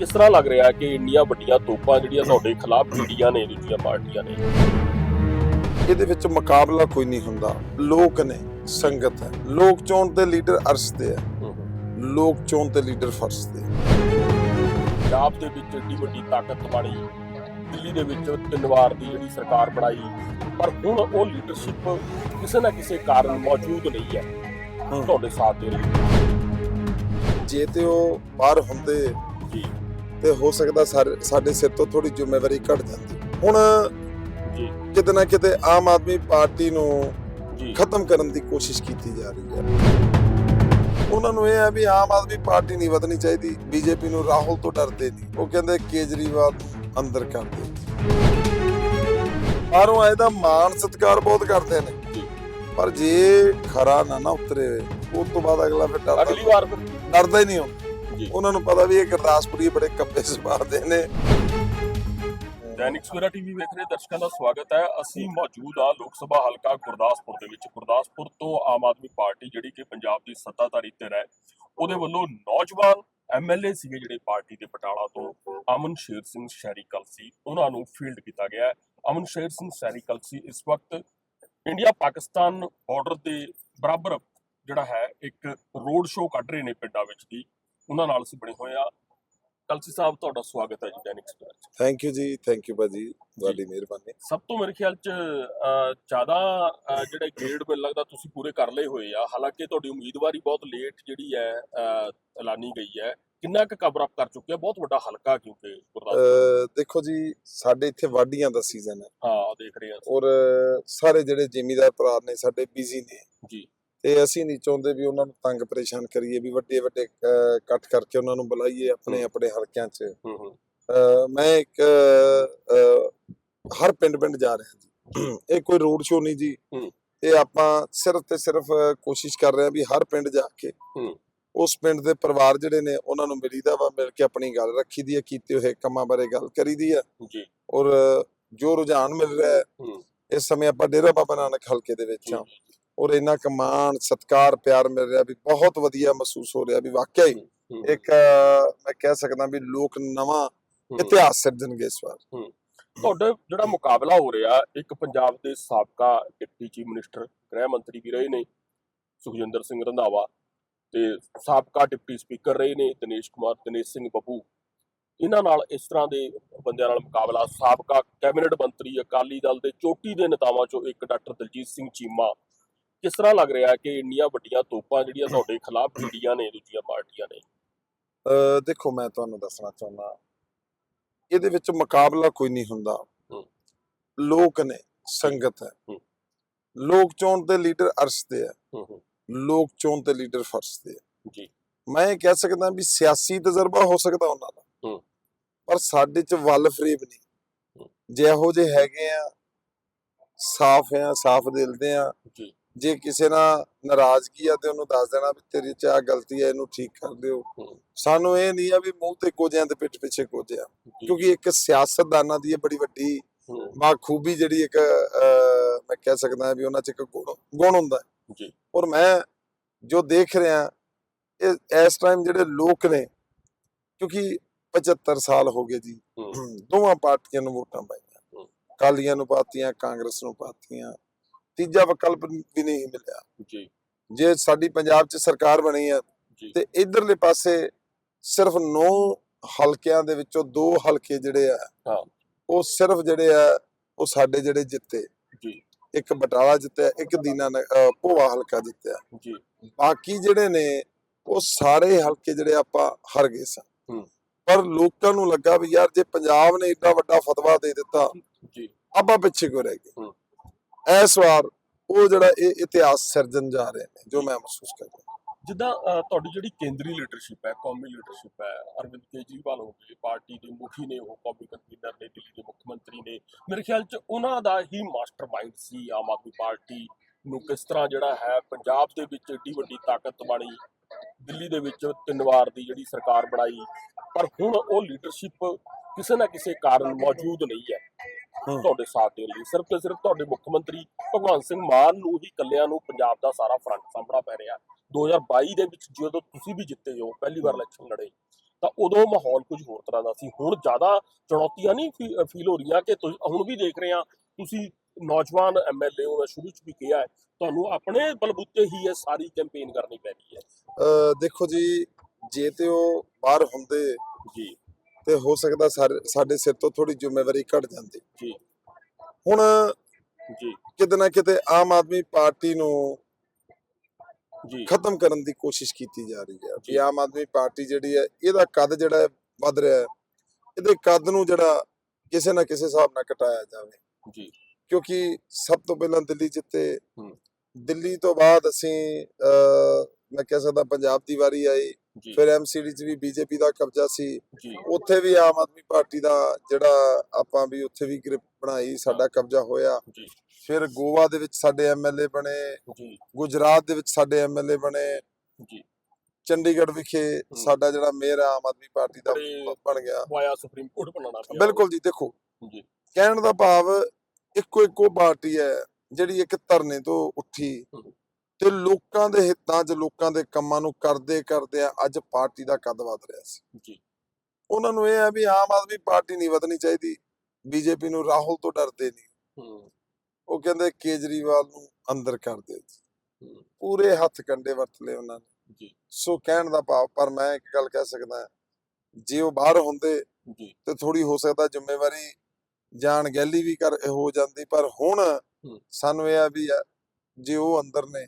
ਕਿਸ ਤਰ੍ਹਾਂ ਲੱਗ ਰਿਹਾ ਕਿ ਇੰਨੀਆਂ ਵੱਡੀਆਂ ਤੋਪਾਂ ਜਿਹੜੀਆਂ ਤੁਹਾਡੇ ਖਿਲਾਫ ਭੀੜੀਆਂ ਨੇ ਦੂਜੀਆਂ ਪਾਰਟੀਆਂ ਨੇ? ਇਹਦੇ ਵਿੱਚ ਮੁਕਾਬਲਾ ਕੋਈ ਨਹੀਂ ਹੁੰਦਾ। ਲੋਕ ਨੇ ਸੰਗਤ ਹੈ। ਲੋਕ ਚੋਣ ਤੇ ਲੀਡਰ ਅਰਸ਼ ਤੇ ਹੈ ਲੋਕ ਚੋਣ ਤੇ ਲੀਡਰ ਫਰਸ਼ ਤੇ। ਪੰਜਾਬ ਦੇ ਵਿੱਚ ਏਡੀ ਵੱਡੀ ਤਾਕਤ ਬਣੀ ਦਿੱਲੀ ਦੇ ਵਿੱਚ ਤਿੰਨ ਵਾਰ ਦੀ ਜਿਹੜੀ ਸਰਕਾਰ ਬਣਾਈ। ਪਰ ਹੁਣ ਉਹ ਲੀਡਰਸ਼ਿਪ ਕਿਸੇ ਨਾ ਕਿਸੇ ਕਾਰਨ ਮੌਜੂਦ ਨਹੀਂ ਹੈ। ਤੁਹਾਡੇ ਸਾਥ ਦੇ ਲਈ। ਜੇ ਤੇ ਉਹ ਬਾਹਰ ਹੁੰਦੇ ਜੀ। ਤੇ ਹੋ ਸਕਦਾ ਸਾਡੇ ਸਿਰ ਤੋਂ ਥੋੜੀ ਜ਼ਿੰਮੇਵਾਰੀ ਘਟ ਜਾਂਦੀ। ਹੁਣ ਜੀ। ਕਿਤੇ ਨਾ ਕਿਤੇ ਆਮ ਆਦਮੀ ਪਾਰਟੀ ਨੂੰ ਜੀ। ਖਤਮ ਕਰਨ ਦੀ ਕੋਸ਼ਿਸ਼ ਕੀਤੀ ਜਾ ਰਹੀ ਹੈ। ਉਹਨਾਂ ਨੂੰ ਇਹ ਹੈ ਵੀ ਆਮ ਆਦਮੀ ਪਾਰਟੀ ਨਹੀਂ ਵਧਣੀ ਚਾਹੀਦੀ। ਬੀਜੇਪੀ ਨੂੰ ਰਾਹੁਲ ਤੋਂ ਡਰਦੇ ਨਹੀਂ। ਉਹ ਕਹਿੰਦੇ ਕੇਜਰੀਵਾਲ ਅੰਦਰ ਕਰ ਦੇ ਬਾਹਰੋਂ ਆਏ ਦਾ ਮਾਣ ਸਤਿਕਾਰ ਬਹੁਤ ਕਰਦੇ ਨੇ। ਪਰ ਜੇ ਖਰਾ ਨਾ ਨਾ ਉਤਰੇ ਉਸ ਤੋਂ ਬਾਅਦ ਅਗਲਾ ਫਿਰ ਡਰਦਾ ਅਗਲੀ ਵਾਰ ਫਿਰ ਡਰਦਾ ਹੀ ਨਹੀਂ ਜੀ ਉਹਨਾਂ ਨੂੰ ਪਤਾ ਵੀ ਇਹ ਗੁਰਦਾਸਪੁਰੀ ਬੜੇ ਕੱਪੇ ਸੁਭਾਅ ਦੇ ਨੇ। ਦੈਨਿਕ ਸਵੇਰਾ ਟੀਵੀ ਵੇਖ ਰਹੇ ਦਰਸ਼ਕਾਂ ਦਾ ਸਵਾਗਤ ਹੈ। ਅਸੀਂ ਮੌਜੂਦ ਆ ਲੋਕ ਸਭਾ ਹਲਕਾ ਗੁਰਦਾਸਪੁਰ ਦੇ ਵਿੱਚ। ਗੁਰਦਾਸਪੁਰ ਤੋਂ ਆਮ ਆਦਮੀ ਪਾਰਟੀ ਜਿਹੜੀ ਕਿ ਪੰਜਾਬ ਦੀ ਸੱਤਾਧਾਰੀ ਧਿਰ ਹੈ ਉਹਦੇ ਵੱਲੋਂ ਨੌਜਵਾਨ ਐਮਐਲਏ ਸੀਗੇ ਜਿਹੜੇ ਪਾਰਟੀ ਦੇ ਬਟਾਲਾ ਤੋਂ ਅਮਨ ਸ਼ੇਰ ਸਿੰਘ ਸ਼ਹਿਰੀ ਕਲਸੀ ਉਹਨਾਂ ਨੂੰ ਫੀਲਡ ਕੀਤਾ ਗਿਆ ਅਮਨ ਸ਼ੇਰ ਸਿੰਘ ਸ਼ਹਿਰੀ ਕਲਸੀ ਇਸ ਵਕਤ ਇੰਡੀਆ ਪਾਕਿਸਤਾਨ ਬਾਰਡਰ ਦੇ ਬਰਾਬਰ ਜਿਹੜਾ ਹੈ ਇੱਕ ਰੋਡ ਸ਼ੋਅ ਕੱਢ ਰਹੇ ਨੇ ਪਿੰਡਾਂ ਵਿੱਚ ਦੀ। ਉਹਨਾਂ ਨਾਲ ਅਸੀਂ ਬਣੇ ਹੋਏ ਆ ਕਲਸੀ ਸਾਹਿਬ ਤੁਹਾਡਾ ਸਵਾਗਤ ਹੈ ਜੀ ਦੈਨਿਕ ਸਵੇਰਾ 'ਚ। ਥੈਂਕ ਯੂ ਜੀ ਥੈਂਕ ਯੂ ਭਾਜੀ ਤੁਹਾਡੀ ਮਿਹਰਬਾਨੀ। ਸਭ ਤੋਂ ਮੇਰੇ ਖਿਆਲ ਚ ਜ਼ਿਆਦਾ ਜਿਹੜੇ ਗ੍ਰੇਡ ਮੈਨੂੰ ਲੱਗਦਾ ਤੁਸੀਂ ਪੂਰੇ ਕਰ ਲਏ ਹੋਏ ਆ। ਹਾਲਾਂਕਿ ਤੁਹਾਡੀ ਉਮੀਦਵਾਰੀ ਬਹੁਤ ਲੇਟ ਜਿਹੜੀ ਹੈ ਐਲਾਨੀ ਗਈ ਹੈ। ਕਿੰਨਾ ਕੁ ਕਵਰ ਅਪ ਕਰ ਚੁੱਕੇ ਆ ਬਹੁਤ ਵੱਡਾ ਹਲਕਾ ਕਿਉਂਕਿ ਗੁਰਦਾਸਪੁਰ ਦੇਖੋ ਜੀ ਸਾਡੇ ਇੱਥੇ ਵਾਢੀਆਂ ਦਾ ਸੀਜ਼ਨ ਹੈ। ਹਾਂ ਦੇਖ ਰਹੇ ਆ ਔਰ ਸਾਰੇ ਜਿਹੜੇ ਜ਼ਿਮੀਦਾਰ ਭਰਾ ਨੇ ਸਾਡੇ ਬਿਜ਼ੀ ਨੇ। ਜੀ। ਤੇ ਅਸੀਂ ਨਹੀਂ ਚਾਹੁੰਦੇ ਵੀ ਉਹਨਾਂ ਨੂੰ ਤੰਗ ਪਰੇਸ਼ਾਨ ਕਰੀਏ ਵੀ ਵੱਡੇ ਵੱਡੇ ਇਕੱਠ ਕਰਕੇ ਉਹਨਾਂ ਨੂੰ ਬੁਲਾਈਏ ਆਪਣੇ। ਆਪਣੇ ਹਲਕਿਆਂ 'ਚ। ਮੈਂ ਇੱਕ ਹਰ ਪਿੰਡ ਪਿੰਡ ਜਾ ਰਿਹਾ ਜੀ। ਇਹ ਕੋਈ ਰੋਡ ਸ਼ੋਅ ਨਹੀਂ ਜੀ। ਇਹ ਆਪਾਂ ਸਿਰਫ ਤੇ ਸਿਰਫ ਕੋਸ਼ਿਸ਼ ਕਰ ਰਹੇ ਹਾਂ ਵੀ ਹਰ ਪਿੰਡ ਜਾ ਕੇ। ਉਸ ਪਿੰਡ ਦੇ ਪਰਿਵਾਰ ਜਿਹੜੇ ਨੇ ਉਹਨਾਂ ਨੂੰ ਮਿਲੀਦਾ ਵਾ ਮਿਲ ਕੇ ਆਪਣੀ ਗੱਲ ਰੱਖੀ ਦੀ ਹੈ ਕੀਤੇ ਹੋਏ ਕੰਮਾਂ ਬਾਰੇ ਗੱਲ ਕਰੀਦੀ ਹੈ। ਜੀ। ਔਰ ਜੋ ਰੁਝਾਨ ਮਿਲ ਰਿਹਾ ਹੈ ਇਸ ਸਮੇਂ ਆਪਾਂ ਡੇਰਾ ਬਾਬਾ ਨਾਨਕ ਹਲਕੇ ਦੇ ਵਿੱਚ ਹਾਂ। ਔਰ ਇੰਨਾ ਕਮਾਨ ਸਤਕਾਰ ਪਿਆਰ ਮਿਲ ਰਿਹਾ ਵੀ ਬਹੁਤ ਵਧੀਆ ਮਹਿਸੂਸ ਹੋ ਰਿਹਾ ਵੀ ਵਾਕਿਆ ਹੀ ਇੱਕ ਮੈਂ ਕਹਿ ਸਕਦਾ ਵੀ ਲੋਕ ਨਵਾਂ। ਇਤਿਹਾਸ ਸਿਰਜਣਗੇ ਇਸ ਵਾਰ। ਤੁਹਾਡਾ ਜਿਹੜਾ ਮੁਕਾਬਲਾ ਹੋ ਰਿਹਾ ਇੱਕ ਪੰਜਾਬ ਦੇ ਸਾਬਕਾ ਡਿਪਟੀ ਚੀਫ ਮਿਨਿਸਟਰ ਗ੍ਰਹਿ ਮੰਤਰੀ ਵੀ ਰਹੇ ਨੇ ਸੁਖਜਿੰਦਰ ਸਿੰਘ ਰੰਧਾਵਾ ਤੇ ਸਾਬਕਾ ਡਿਪਟੀ ਸਪੀਕਰ ਰਹੇ ਨੇ ਦਿਨੇਸ਼ ਕੁਮਾਰ ਦਿਨੇਸ਼ ਸਿੰਘ ਬੱਬੂ। ਇਹਨਾਂ ਨਾਲ ਇਸ ਤਰ੍ਹਾਂ ਦੇ ਬੰਦਿਆਂ ਨਾਲ ਮੁਕਾਬਲਾ ਸਾਬਕਾ ਕੈਬਨਿਟ ਮੰਤਰੀ ਅਕਾਲੀ ਦਲ ਦੇ ਚੋਟੀ ਦੇ ਨੇਤਾਵਾਂ ਚੋਂ ਇੱਕ ਡਾਕਟਰ ਦਲਜੀਤ ਸਿੰਘ ਚੀਮਾ ਕਿਸ ਤਰ੍ਹਾਂ ਲੱਗ ਰਿਹਾ ਕਿ ਇੰਨੀਆਂ ਵੱਡੀਆਂ ਤੋਪਾਂ ਜਿਹੜੀਆਂ ਤੁਹਾਡੇ ਖਿਲਾਫ ਭੀੜੀਆਂ ਨੇ ਦੂਜੀਆਂ ਪਾਰਟੀਆਂ ਨੇ? ਦੇਖੋ ਮੈਂ ਤੁਹਾਨੂੰ ਦੱਸਣਾ ਚਾਹੁੰਦਾ ਇਹਦੇ ਵਿੱਚ ਮੁਕਾਬਲਾ ਕੋਈ ਨਹੀਂ ਹੁੰਦਾ। ਲੋਕ ਨੇ ਸੰਗਤ ਹੈ। ਲੋਕ ਚੋਣ ਤੇ ਲੀਡਰ ਅਰਸ਼ ਤੇ ਹੈ। ਲੋਕ ਚੋਣ ਤੇ ਲੀਡਰ ਫਰਸ਼ ਤੇ ਹੈ। ਜੀ। ਮੈਂ ਇਹ ਕਹਿ ਸਕਦਾ ਵੀ ਸਿਆਸੀ ਤਜਰਬਾ ਹੋ ਸਕਦਾ ਉਹਨਾਂ ਦਾ। ਪਰ ਸਾਡੇ ਚ ਵੱਲ ਫਰੇਬ ਨਹੀਂ। ਜਿਹੋ ਜਿਹੇ ਹੈਗੇ ਆ ਸਾਫ਼ ਆ ਸਾਫ਼ ਦਿਲ ਦੇ ਆ। ਜੀ ਕਿਸੇ ਨਾਲ ਨਾਰਾਜ਼ਗੀ ਆ ਤੇ ਉਹਨੂੰ ਦੱਸ ਦੇਣਾ ਵੀ ਤੇਰੀ ਚ ਆ ਗਲਤੀ ਹੈ ਇਹਨੂੰ ਠੀਕ ਕਰ ਦਿਓ। ਸਾਨੂੰ ਇਹ ਨਹੀਂ ਆ ਵੀ ਮੂੰਹ ਤੇ ਕੋਜਿਆਂ ਤੇ ਪਿੱਠ ਪਿੱਛੇ ਕੋਜਿਆਂ ਕਿਉਂਕਿ ਇੱਕ ਸਿਆਸਤਦਾਨਾਂ ਦੀ ਇਹ ਬੜੀ ਵੱਡੀ ਹੂੰ, ਬਾਖੂਬੀ ਜਿਹੜੀ ਇੱਕ ਮੈਂ ਕਹਿ ਸਕਦਾ ਵੀ ਉਹਨਾਂ ਚ ਇੱਕ ਗੁਣ ਹੁੰਦਾ ਜੀ। ਔਰ ਮੈਂ ਜੋ ਦੇਖ ਰਿਹਾ ਇਹ ਇਸ ਟਾਈਮ ਜਿਹੜੇ ਲੋਕ ਨੇ ਕਿਉਂਕਿ 75 ਸਾਲ ਹੋ ਗਏ ਜੀ। ਦੋਵਾਂ ਪਾਰਟੀਆਂ ਨੂੰ ਵੋਟਾਂ ਪਾਈਆਂ। ਕਾਲੀਆਂ ਨੂੰ ਪਾਤੀਆਂ ਕਾਂਗਰਸ ਨੂੰ ਪਾਤੀਆਂ ਤੀਜਾ ਵਿਕਲਪ ਵੀ ਨਹੀਂ ਮਿਲਿਆ। ਜੀ। ਜੇ ਸਾਡੀ ਪੰਜਾਬ 'ਚ ਸਰਕਾਰ ਬਣੀ ਜੀ। ਤੇ ਇਧਰਲੇ ਪਾਸੇ ਸਿਰਫ 9 ਹਲਕਿਆਂ ਦੇ ਵਿੱਚੋਂ ਦੋ ਹਲਕੇ ਜਿਹੜੇ ਆ ਹਾਂ। ਉਹ ਸਿਰਫ ਜਿਹੜੇ ਆ ਉਹ ਸਾਡੇ ਜਿਹੜੇ ਜਿੱਤੇ। ਜੀ। ਇੱਕ ਬਟਾਲਾ ਜਿੱਤਿਆ ਇੱਕ ਦੀਨਾ ਭੋਆ ਹਲਕਾ ਜਿੱਤਿਆ। ਜੀ। ਬਾਕੀ ਜਿਹੜੇ ਨੇ ਉਹ ਸਾਰੇ ਹਲਕੇ ਜਿਹੜੇ ਆਪਾਂ ਹਾਰ ਗਏ ਸਨ। ਪਰ ਲੋਕਾਂ ਨੂੰ ਲੱਗਾ ਵੀ ਯਾਰ ਜੇ ਪੰਜਾਬ ਨੇ ਏਡਾ ਵੱਡਾ ਫਤਵਾ ਦੇ ਦਿੱਤਾ ਜੀ। ਆਪਾਂ ਪਿੱਛੇ ਕਿਉਂ ਰਹਿ ਗਏ। ਇਸ ਵਾਰ ਉਹ ਜਿਹੜਾ ਇਹ ਇਤਿਹਾਸ ਸਿਰਜਣ ਜਾ ਰਹੇ ਨੇ ਜੋ ਮੈਂ ਮਹਿਸੂਸ ਕਰ ਰਿਹਾ। ਜਿੱਦਾਂ ਅਹ, ਤੁਹਾਡੀ ਜਿਹੜੀ ਕੇਂਦਰੀ ਲੀਡਰਸ਼ਿਪ ਹੈ ਕੌਮੀ ਲੀਡਰਸ਼ਿਪ ਹੈ ਅਰਵਿੰਦ ਕੇਜਰੀਵਾਲ ਹੋ ਗਏ ਪਾਰਟੀ ਦੇ ਮੁਖੀ ਨੇ ਉਹ ਕੌਮੀ ਕਨਵੀਨਰ ਨੇ ਦਿੱਲੀ ਦੇ ਮੁੱਖ ਮੰਤਰੀ ਨੇ। ਮੇਰੇ ਖਿਆਲ ਚ ਉਹਨਾਂ ਦਾ ਹੀ ਮਾਸਟਰਮਾਈਂਡ ਸੀ ਆਮ ਆਦਮੀ ਪਾਰਟੀ ਨੂੰ ਕਿਸ ਤਰ੍ਹਾਂ ਜਿਹੜਾ ਹੈ ਪੰਜਾਬ ਦੇ ਵਿੱਚ ਏਡੀ ਵੱਡੀ ਤਾਕਤ ਬਣੀ ਦਿੱਲੀ ਦੇ ਵਿੱਚ ਤਿੰਨ ਵਾਰ ਦੀ ਜਿਹੜੀ ਸਰਕਾਰ ਬਣਾਈ। ਪਰ ਹੁਣ ਉਹ ਲੀਡਰਸ਼ਿਪ ਕਿਸੇ ਨਾ ਕਿਸੇ ਕਾਰਨ ਮੌਜੂਦ ਨਹੀਂ ਹੈ। ਤੁਹਾਡੇ ਸਾਥ ਦੇਣ ਲਈ। ਸਿਰਫ ਤੇ ਸਿਰਫ ਤੁਹਾਡੇ ਮੁੱਖ ਮੰਤਰੀ ਭਗਵੰਤ ਸਿੰਘ ਮਾਨ ਨੂੰ ਹੀ ਇਕੱਲਿਆਂ ਨੂੰ ਪੰਜਾਬ ਦਾ ਸਾਰਾ ਫਰੰਟ ਸਾਹਮਣਾ ਪੈ ਰਿਹਾ। 2022 ਦੇ ਵਿੱਚ ਜਦੋਂ ਤੁਸੀਂ ਵੀ ਜਿੱਤੇ ਹੋ ਪਹਿਲੀ ਵਾਰ ਇਲੈਕਸ਼ਨ ਲੜੇ ਤਾਂ ਉਦੋਂ ਮਾਹੌਲ ਕੁਝ ਹੋਰ ਤਰ੍ਹਾਂ ਦਾ ਸੀ। ਹੁਣ ਜ਼ਿਆਦਾ ਚੁਣੌਤੀਆਂ ਨਹੀਂ ਫੀਲ ਹੋ ਰਹੀਆਂ ਕਿ ਤੁਸੀਂ- ਹੁਣ ਵੀ ਦੇਖ ਰਹੇ ਆ ਤੁਸੀਂ ਨੌਜਵਾਨ ਐਮਐਲਏ ਹੋ ਮੈਂ ਸ਼ੁਰੂ ਚ ਵੀ ਕਿਹਾ ਤੁਹਾਨੂੰ ਆਪਣੇ ਬਲਬੂਤੇ ਹੀ ਇਹ ਸਾਰੀ ਕੈਂਪੇਨ ਕਰਨੀ ਪੈਣੀ ਹੈ। ਦੇਖੋ ਜੀ ਜੇ ਤੇ ਉਹ ਬਾਹਰ ਹੁੰਦੇ ਜੀ। ਤੇ ਹੋ ਸਕਦਾ ਸਾਡੇ ਸਿਰ ਤੋਂ ਥੋੜੀ ਜ਼ਿੰਮੇਵਾਰੀ ਘਟ ਜਾਂਦੀ। ਜੀ। ਹੁਣ ਜੀ। ਕਿਤੇ ਨਾ ਕਿਤੇ ਆਮ ਆਦਮੀ ਪਾਰਟੀ ਨੂੰ ਜੀ। ਖਤਮ ਕਰਨ ਦੀ ਕੋਸ਼ਿਸ਼ ਕੀਤੀ ਜਾ ਰਹੀ ਹੈ। ਵੀ ਆਮ ਆਦਮੀ ਪਾਰਟੀ ਜਿਹੜੀ ਹੈ ਇਹਦਾ ਕੱਦ ਜਿਹੜਾ ਵੱਧ ਰਿਹਾ ਹੈ। ਇਹਦੇ ਕੱਦ ਨੂੰ ਜਿਹੜਾ ਕਿਸੇ ਨਾ ਕਿਸੇ ਹਿਸਾਬ ਨਾਲ ਘਟਾਇਆ ਜਾਵੇ। ਜੀ। ਕਿਉਂਕਿ ਸਭ ਤੋਂ ਪਹਿਲਾਂ ਦਿੱਲੀ ਜਿੱਤੇ। ਦਿੱਲੀ ਤੋਂ ਬਾਅਦ ਅਸੀਂ ਮੈਂ ਕਹਿ ਸਕਦਾ ਪੰਜਾਬ ਦੀ ਵਾਰੀ ਆਈ। ਫਿਰ ਐਮਸੀਡੀ 'ਚ ਵੀ ਬੀਜੇਪੀ ਦਾ ਕਬਜ਼ਾ ਸੀ। ਉੱਥੇ ਵੀ ਆਮ ਆਦਮੀ ਪਾਰਟੀ ਦਾ ਜਿਹੜਾ ਆਪਾਂ ਵੀ ਉੱਥੇ ਵੀ ਗ੍ਰਿਪ ਬਣਾਈ ਸਾਡਾ ਕਬਜ਼ਾ ਹੋਇਆ। ਫਿਰ ਗੋਵਾ ਦੇ ਵਿੱਚ ਸਾਡੇ ਐਮਐਲਏ ਬਣੇ। ਜੀ। ਗੁਜਰਾਤ ਦੇ ਵਿੱਚ ਸਾਡੇ ਐਮਐਲਏ ਬਣੇ। ਜੀ। ਚੰਡੀਗੜ੍ਹ ਵਿਖੇ ਸਾਡਾ ਜਿਹੜਾ ਮੇਅਰ ਆਮ ਆਦਮੀ ਪਾਰਟੀ ਦਾ ਬਣ ਗਿਆ। ਵਾਇਆ ਸੁਪਰੀਮ ਕੋਰਟ ਬਣਾਉਣਾ ਪਿਆ। ਬਿਲਕੁਲ ਜੀ ਦੇਖੋ। ਜੀ। ਕਹਿਣ ਦਾ ਭਾਵ ਇੱਕੋ ਇੱਕੋ ਪਾਰਟੀ ਹੈ ਜਿਹੜੀ ਇੱਕ ਧਰਨੇ ਤੋਂ ਉੱਠੀ। ਤੇ ਲੋਕਾਂ ਦੇ ਹਿੱਤਾਂ 'ਚ ਲੋਕਾਂ ਦੇ ਕੰਮਾਂ ਨੂੰ ਕਰਦੇ ਕਰਦੇ ਅੱਜ ਪਾਰਟੀ ਦਾ ਕੱਦ ਵਧ ਰਿਹਾ ਸੀ। ਜੀ। ਉਹਨਾਂ ਨੂੰ ਇਹ ਹੈ ਵੀ ਆਮ ਆਦਮੀ ਪਾਰਟੀ ਨਹੀਂ ਵਧਣੀ ਚਾਹੀਦੀ ਬੀਜੇਪੀ ਨੂੰ ਰਾਹੁਲ ਤੋਂ ਡਰਦੇ ਨਹੀਂ। ਉਹ ਕਹਿੰਦੇ ਕੇਜਰੀਵਾਲ ਨੂੰ ਅੰਦਰ ਕਰ ਦਿਓ ਪੂਰੇ ਹੱਥ ਕੰਡੇ ਵਰਤ ਲਏ ਉਹਨਾਂ ਨੇ। ਜੀ। ਸੋ ਕਹਿਣ ਦਾ ਭਾਵ ਪਰ ਮੈਂ ਇੱਕ ਗੱਲ ਕਹਿ ਸਕਦਾ ਜੇ ਉਹ ਬਾਹਰ ਹੁੰਦੇ ਜੀ। ਤੇ ਥੋੜੀ ਹੋ ਸਕਦਾ ਜ਼ਿੰਮੇਵਾਰੀ ਜਾਣ ਗੈਲੀ ਵੀ ਕਰ ਹੋ ਜਾਂਦੀ ਪਰ ਹੁਣ ਸਾਨੂੰ ਇਹ ਆ ਵੀ ਆ, ਜੇ ਉਹ ਅੰਦਰ ਨੇ